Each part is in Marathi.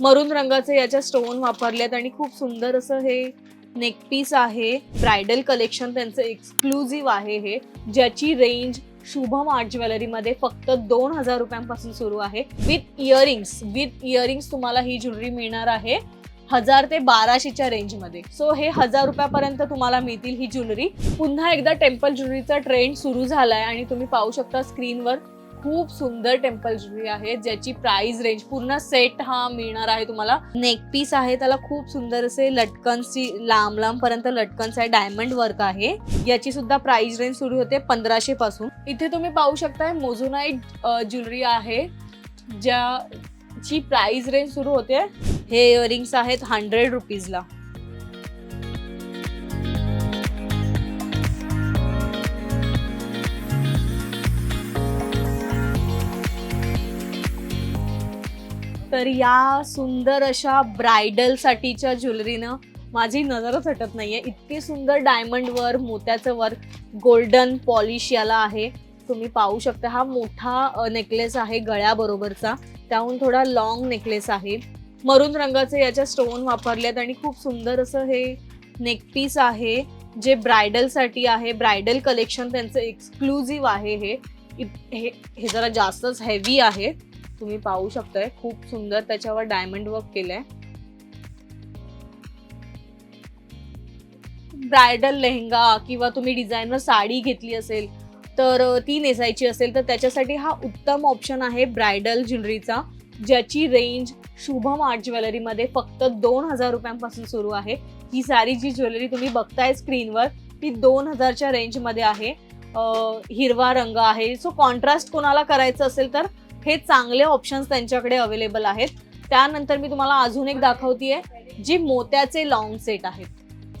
मरून रंगाचे याच्या स्टोन वापरलेत आणि खूप सुंदर असं हे नेकपीस आहे. ब्रायडल कलेक्शन त्यांचं एक्सक्लुझिव्ह आहे हे. ज्याची रेंज शुभम आर्ट ज्वेलरीमध्ये फक्त दोन हजार रुपयांपासून सुरू आहे. विथ इयरिंग्स विथ इयरिंग्स तुम्हाला ही ज्वेलरी मिळणार आहे हजार ते बाराशेच्या रेंजमध्ये सो हे हजार रुपयापर्यंत तुम्हाला मिळतील ही ज्वेलरी पुन्हा एकदा टेम्पल ज्वेलरीचा ट्रेंड सुरू झालाय आणि तुम्ही पाहू शकता स्क्रीनवर खूप सुंदर टेम्पल ज्वेलरी आहे ज्याची प्राइस रेंज पूर्ण सेट हा मिळणार आहे तुम्हाला. नेक पीस आहे त्याला खूप सुंदर असे लटकन्सची लांब लांब पर्यंत लटकन्स आहे डायमंड वर्क आहे. याची सुद्धा प्राइस रेंज सुरू होते पंधराशे पासून. इथे तुम्ही पाहू शकताय मोझोनाईट ज्वेलरी आहे ज्याची प्राइस रेंज सुरू होते. हे इयरिंग्स आहेत हंड्रेड रुपीजला तर या सुंदर अशा ब्रायडलसाठीच्या ज्वेलरीनं माझी नजरच हटत नाहीये. इतकी सुंदर डायमंड वर मोत्याचं वर्क गोल्डन पॉलिश याला आहे. तुम्ही पाहू शकता हा मोठा नेकलेस आहे गळ्याबरोबरचा त्याहून थोडा लॉंग नेकलेस आहे. मरून रंगाचे याच्या स्टोन वापरलेत आणि खूप सुंदर असं हे नेकपीस आहे जे ब्रायडलसाठी आहे. ब्रायडल कलेक्शन त्यांचं एक्सक्लुझिव्ह आहे हे. हे हे जरा जास्तच हेवी आहे. तुम्ही पाहू शकताय. खूप सुंदर त्याच्यावर डायमंड वर्क केलंय. ब्रायडल लेहंगा किंवा तुम्ही डिझायनर साडी घेतली असेल तर ती नेसायची असेल तर त्याच्यासाठी हा उत्तम ऑप्शन आहे ब्रायडल ज्वेलरीचा ज्याची रेंज शुभम आर्ट ज्वेलरीमध्ये फक्त दोन हजार रुपयांपासून सुरू आहे. ही सारी जी ज्वेलरी तुम्ही बघताय स्क्रीनवर ती दोन हजारच्या रेंजमध्ये आहे. हिरवा रंग आहे. सो कॉन्ट्रास्ट कोणाला करायचं असेल तर हे चांगले ऑप्शन्स त्यांच्याकडे अवेलेबल आहेत. त्यानंतर मी तुम्हाला अजून एक दाखवतीये जी मोत्याचे लॉंग सेट आहेत.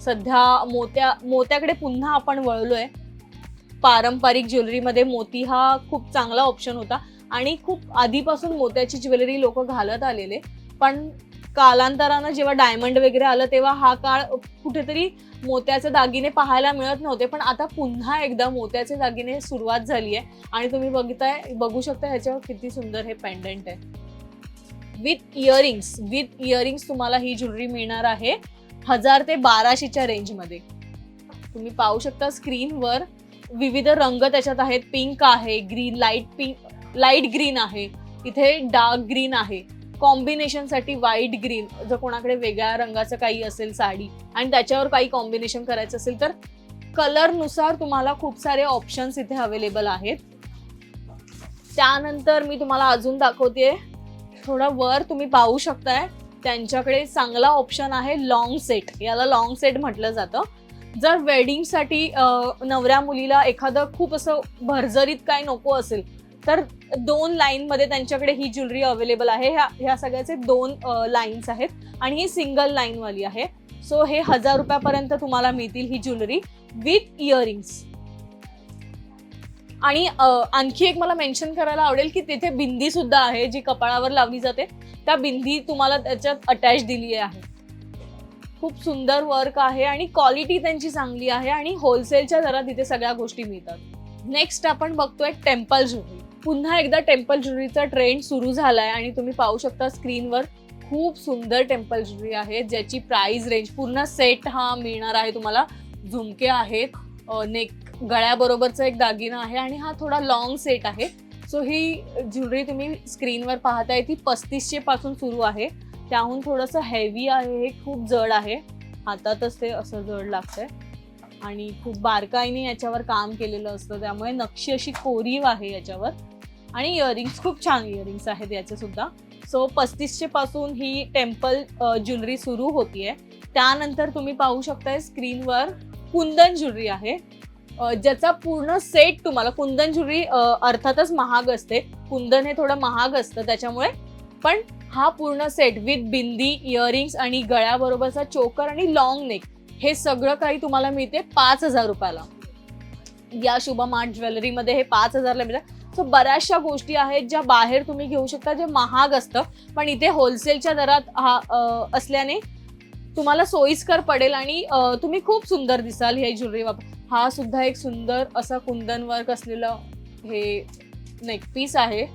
सध्या मोत्या मोत्याकडे पुन्हा आपण वळलोय. पारंपरिक ज्वेलरीमध्ये मोती हा खूप चांगला ऑप्शन होता. आणि खूप आधीपासून मोत्याची ज्वेलरी लोक घालत आलेले. पण कालांतरानं जेव्हा डायमंड वगैरे आलं तेव्हा हा काळ कुठेतरी मोत्याचे दागिने पाहायला मिळत नव्हते. पण आता पुन्हा एकदा मोत्याचे दागिने सुरुवात झाली आहे आणि तुम्ही बघताय बघू शकता ह्याच्यावर किती सुंदर हे पेंडंट आहे. विथ इयरिंग्स विथ इयरिंग्स तुम्हाला ही ज्वेलरी मिळणार आहे हजार ते बाराशेच्या रेंजमध्ये तुम्ही पाहू शकता स्क्रीनवर विविध रंग त्याच्यात आहेत. पिंक आहे green light pink light green आहे. इथे डार्क ग्रीन आहे. कॉम्बिनेशनसाठी व्हाईट ग्रीन जर कोणाकडे वेगळ्या रंगाचं काही असेल साडी आणि त्याच्यावर काही कॉम्बिनेशन करायचं असेल तर कलरनुसार तुम्हाला खूप सारे ऑप्शन्स इथे अवेलेबल आहेत. त्यानंतर मी तुम्हाला अजून दाखवते थोडं वर तुम्ही पाहू शकताय त्यांच्याकडे चांगला ऑप्शन आहे लॉंग सेट याला लॉंग सेट म्हटलं जातं. जर वेडिंगसाठी नवऱ्या मुलीला एखादं खूप असं भरजरीत काय नको असेल तर दोन लाईनमध्ये त्यांच्याकडे ही ज्वेलरी अवेलेबल आहे. ह्या ह्या सगळ्याचे दोन लाईन्स आहेत आणि ही सिंगल लाईनवाली आहे. सो हे हजार रुपयापर्यंत तुम्हाला मिळतील ही ज्वेलरी विथ इयरिंग्स. आणि आणखी एक मला मेन्शन करायला आवडेल की तिथे बिंदी सुद्धा आहे जी कपाळावर लावली जाते. त्या बिंदी तुम्हाला त्याच्यात अटॅच दिली आहे. खूप सुंदर वर्क आहे आणि क्वालिटी त्यांची चांगली आहे आणि होलसेलच्या दरात तिथे सगळ्या गोष्टी मिळतात. नेक्स्ट आपण बघतोय टेम्पल ज्वेलरी पुन्हा एकदा टेम्पल ज्वेलरीचा ट्रेंड सुरू झालाय आणि तुम्ही पाहू शकता स्क्रीनवर खूप सुंदर टेम्पल ज्वेलरी आहे ज्याची प्राइस रेंज पूर्ण सेट हा मिळणार आहे तुम्हाला. झुमके आहेत नेक गळ्याबरोबरचा एक दागिना आहे आणि हा थोडा लॉंग सेट आहे. सो ही ज्वेलरी तुम्ही स्क्रीनवर पाहताय ती पस्तीसशे पासून सुरू आहे. त्याहून थोडंसं हेवी आहे हे खूप जड आहे. हातातच ते असं जड लागतंय. आणि खूप बारकाईने याच्यावर काम केलेलं असतं त्यामुळे नक्षी अशी कोरीव आहे याच्यावर. आणि इयरिंग्स खूप छान इयरिंग्स आहेत याचे सुद्धा सो पस्तीसशे पासून ही टेम्पल ज्वेलरी सुरू होतीये. त्यानंतर तुम्ही पाहू शकताय स्क्रीनवर कुंदन ज्वेलरी आहे. ज्याचा पूर्ण सेट तुम्हाला कुंदन ज्वेलरी अर्थातच महाग असते. कुंदन हे थोडं महाग असतं त्याच्यामुळे. पण हा पूर्ण सेट विथ बिंदी इयरिंग्स आणि गळ्याबरोबरचा चोकर आणि लॉंग नेक हे सगळं काही तुम्हाला मिळते पाच हजार रुपयाला. या शुभम आर्ट ज्वेलरीमध्ये हे पाच हजारला मिळतं. सो बऱ्याचशा गोष्टी आहेत ज्या बाहेर तुम्ही घेऊ शकता जे महाग असतं. पण इथे होलसेलच्या दरात हा असल्याने तुम्हाला सोयीस्कर पडेल आणि तुम्ही खूप सुंदर दिसाल हे ज्वेलरी वापर हा सुद्धा एक सुंदर असा कुंदन वर्क असलेलं हे नेकपीस आहे.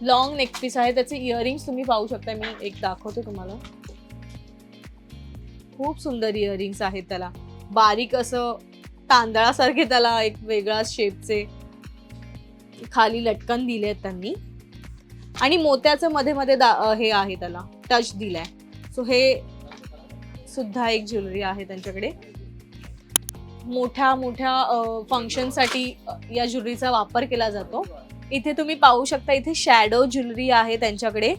लॉंग नेकपीस आहे. त्याचे इयरिंग्स तुम्ही पाहू शकता. मी एक दाखवते तुम्हाला. खूप सुंदर इयरिंग्स आहेत त्याला. बारीक असं तांदळासारखे त्याला एक वेगळा शेपचे खाली लटकन दिले आहेत त्यांनी. आणि मोत्याचं मध्ये मध्ये दा- हे आहे त्याला टच दिलाय. सो हे सुद्धा एक ज्वेलरी आहे त्यांच्याकडे. मोठ्या मोठ्या फंक्शनसाठी या ज्वेलरीचा वापर केला जातो. इथे तुम्ही पाहू शकता इथे शॅडो ज्वेलरी आहे त्यांच्याकडे.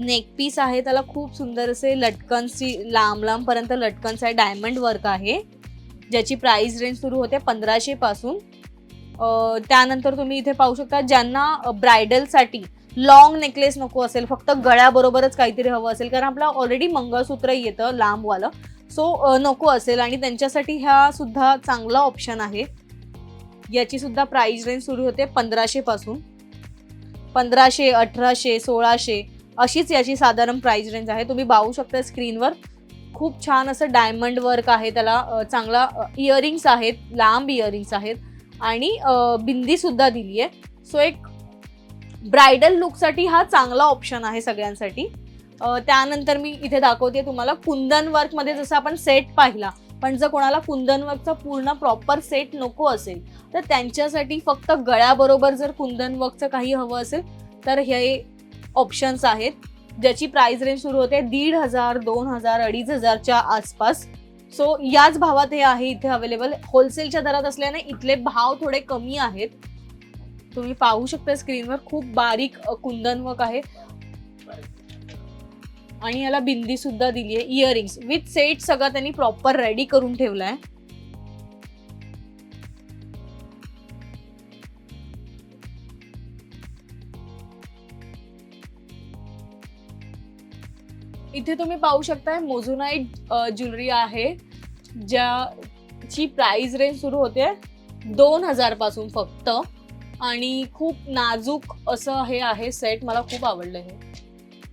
नेक पीस आहे त्याला खूप सुंदर असे लटकनची लांब लांबपर्यंत लटकनचा आहे डायमंड वर्क आहे. ज्याची प्राइस रेंज सुरू होते पंधराशे पासून. त्यानंतर तुम्ही इथे पाहू शकता ज्यांना ब्रायडलसाठी लॉंग नेकलेस नको असेल फक्त गळ्याबरोबरच काहीतरी हवं असेल कारण आपलं ऑलरेडी मंगळसूत्र येतं लांबवालं. सो नको असेल आणि त्यांच्यासाठी ह्या सुद्धा चांगला ऑप्शन आहे. याची सुद्धा प्राइस रेंज सुरू होते पंधराशे पासून. पंधराशे अठराशे सोळाशे अशीच याची साधारण प्राइस रेंज आहे. तुम्ही पाहू शकता स्क्रीनवर खूप छान असं डायमंड वर्क आहे त्याला. चांगला इयरिंग्स आहेत लांब इयरिंग्स आहेत. आणि बिंदीसुद्धा बिंदी सुद्धा दिली आहे सो एक ब्रायडल लुकसाठी हा चांगला ऑप्शन आहे सगळ्यांसाठी. त्यानंतर मी इथे दाखवते तुम्हाला कुंदन वर्कमध्ये जसं आपण सेट पाहिला पण जर कोणाला कुंदन वर्कचा पूर्ण प्रॉपर सेट नको असेल तर त्यांच्यासाठी फक्त गळ्याबरोबर जर कुंदन वर्कचं काही हवं असेल तर हे ऑप्शन्स आहेत. ज्याची प्राइस रेंज सुरू होते दीड हजार दोन हजार अडीच हजारच्या आसपास. सो याच भावात हे आहे इथे अवेलेबल होलसेलच्या दरात असल्याने इथले भाव थोडे कमी आहेत. तुम्ही पाहू शकता स्क्रीनवर खूप बारीक कुंदनवक कुंदन वर्क आहे. आणि याला बिंदी सुद्धा दिली आहे इयरिंग्स विथ सेट सगळं त्यांनी प्रॉपर रेडी करून ठेवलाय. इथे तुम्ही पाहू शकताय मोझोनाईट ज्वेलरी आहे ज्याची प्राइस रेंज सुरू होते दोन हजारपासून फक्त. आणि खूप नाजूक असं हे आहे सेट मला खूप आवडलं हे.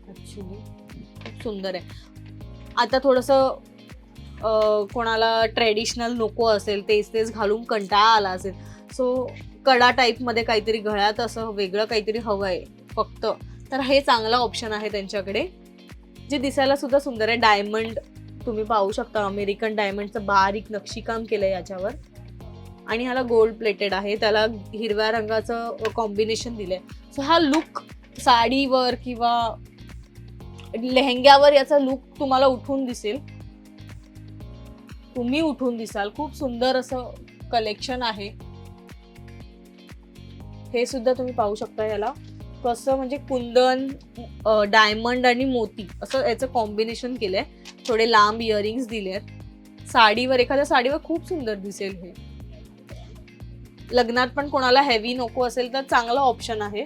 ऍक्च्युली खूप सुंदर आहे. आता थोडंसं कोणाला ट्रेडिशनल नको असेल तेच तेच घालून कंटाळा आला असेल. सो कडा टाईपमध्ये काहीतरी गळ्यात असं वेगळं काहीतरी हवं आहे फक्त. तर हे चांगला ऑप्शन आहे त्यांच्याकडे. जे दिसायला सुद्धा सुंदर आहे. डायमंड तुम्ही पाहू शकता. अमेरिकन डायमंडचं बारीक नक्षीकाम केलंय याच्यावर. आणि ह्याला गोल्ड प्लेटेड आहे. त्याला हिरव्या रंगाचं कॉम्बिनेशन दिलंय. सो हा लुक साडीवर किंवा लेहंग्यावर याचा लुक तुम्हाला उठून दिसेल. तुम्ही उठून दिसाल. खूप सुंदर असं कलेक्शन आहे. हे सुद्धा तुम्ही पाहू शकता याला कसं म्हणजे कुंदन डायमंड आणि मोती असं याचं कॉम्बिनेशन केलंय. थोडे लांब इयरिंग्स दिले आहेत साडीवर एखाद्या साडीवर खूप सुंदर दिसेल हे. लग्नात पण कोणाला हेवी नको असेल तर चांगला ऑप्शन आहे.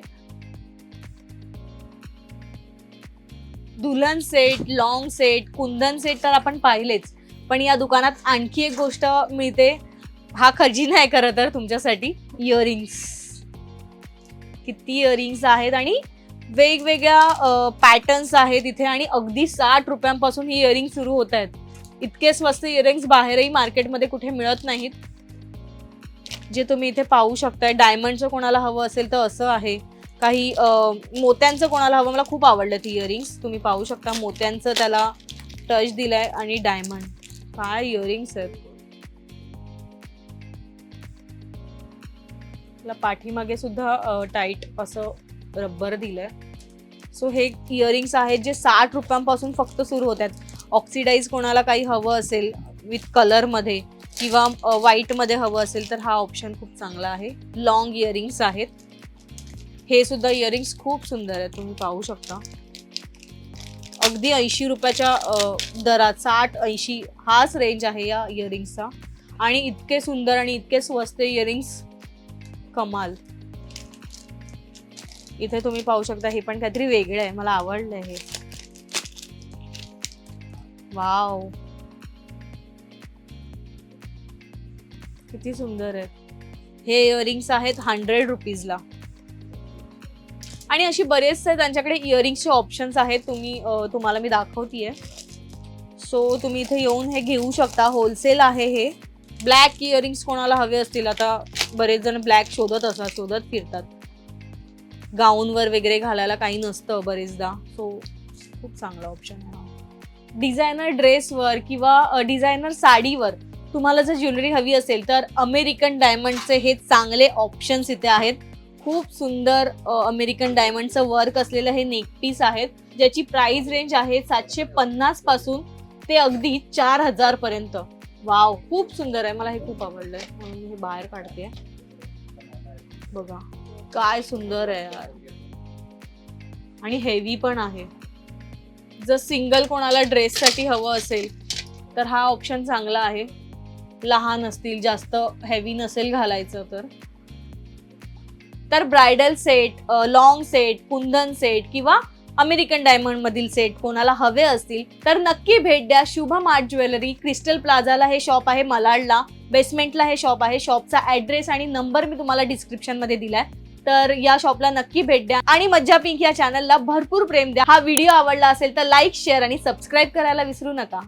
दुल्हन set long set kundan set तर आपण पाहिलेच. पण या दुकानात आणखी एक गोष्ट मिळते. हा खजिना आहे खरं तर तुमच्यासाठी इयरिंग्स किती इयरिंग्स आहेत आणि वेगवेगळ्या पॅटर्न्स आहेत इथे आणि अगदी साठ रुपयांपासून ही इयरिंग सुरू होत आहेत. इतके स्वस्त इयरिंग्स बाहेरही मार्केटमध्ये कुठे मिळत नाहीत. जे तुम्ही इथे पाहू शकताय डायमंडचं कोणाला हवं असेल तर असं आहे. काही मोत्यांचं कोणाला हवं मला खूप आवडलं ती इयरिंग्स तुम्ही पाहू शकता मोत्यांचं त्याला टच दिलाय आणि डायमंड काय इयरिंग्स आहेत. त्याला पाठीमागे सुद्धा टाईट असं रब्बर दिलंय. सो हे इयरिंग्स आहेत जे साठ रुपयांपासून फक्त सुरू होत आहेत ऑक्सिडाईज कोणाला काही हवं असेल विथ कलरमध्ये किंवा व्हाईटमध्ये हवं असेल तर हा ऑप्शन खूप चांगला आहे. लॉंग इयरिंग्स आहेत. हे सुद्धा इयरिंग्स खूप सुंदर आहेत. तुम्ही पाहू शकता. अगदी ऐंशी रुपयाच्या दरात साठ ऐंशी हाच रेंज आहे या इयरिंग्सचा आणि इतके सुंदर आणि इतके स्वस्त इयरिंग्स कमाल. इथे तुम्ही पाहू शकता हे पण काहीतरी वेगळं आहे मला आवडलं हे. वाव. किती सुंदर आहे. हे इयरिंग्स आहेत हंड्रेड रुपीजला आणि अशी बरेचसे त्यांच्याकडे इयरिंग्सचे ऑप्शन्स आहेत तुम्ही तुम्हाला मी दाखवतीये. सो तुम्ही इथे येऊन हे घेऊ शकता होलसेल आहे हे. ब्लॅक इयरिंग्स कोणाला हवे असतील आता बरेच जण ब्लॅक शोधत असतात शोधत फिरतात. गाऊनवर वगैरे घालायला काही नसतं बरेचदा. सो खूप चांगला ऑप्शन आहे डिझायनर ड्रेसवर किंवा डिझायनर साडीवर तुम्हाला जर ज्वेलरी हवी असेल तर अमेरिकन डायमंडचे हे चांगले ऑप्शन्स इथे आहेत. खूप सुंदर अमेरिकन डायमंडचं वर्क असलेलं हे नेकपीस आहेत ज्याची प्राइस रेंज आहे सातशे पन्नासपासून ते अगदी चार हजारपर्यंत वाव खूप सुंदर आहे. मला हे खूप आवडलंय. म्हणून मी हे बाहेर काढते. बघा काय सुंदर आहे यार. आणि हेवी पण आहे. जर सिंगल कोणाला ड्रेससाठी हवं असेल तर हा ऑप्शन चांगला आहे. लहान असतील जास्त हेवी नसेल घालायचं तर. तर bridal set long set kundan set किंवा अमेरिकन डायमंड मधील सेट कोणाला हवे असतील तर नक्की भेट द्या. शुभम आर्ट ज्वेलरी क्रिस्टल प्लाझाला हे शॉप आहे मलाडला. बेसमेंटला हे शॉप आहे. शॉपचा ऍड्रेस आणि नंबर मी तुम्हाला डिस्क्रिप्शनमध्ये दिलाय. तर या शॉपला नक्की भेट द्या. आणि मज्जा पिंक या चॅनलला भरपूर प्रेम द्या. हा व्हिडिओ आवडला असेल तर लाईक शेअर आणि सबस्क्राईब करायला विसरू नका.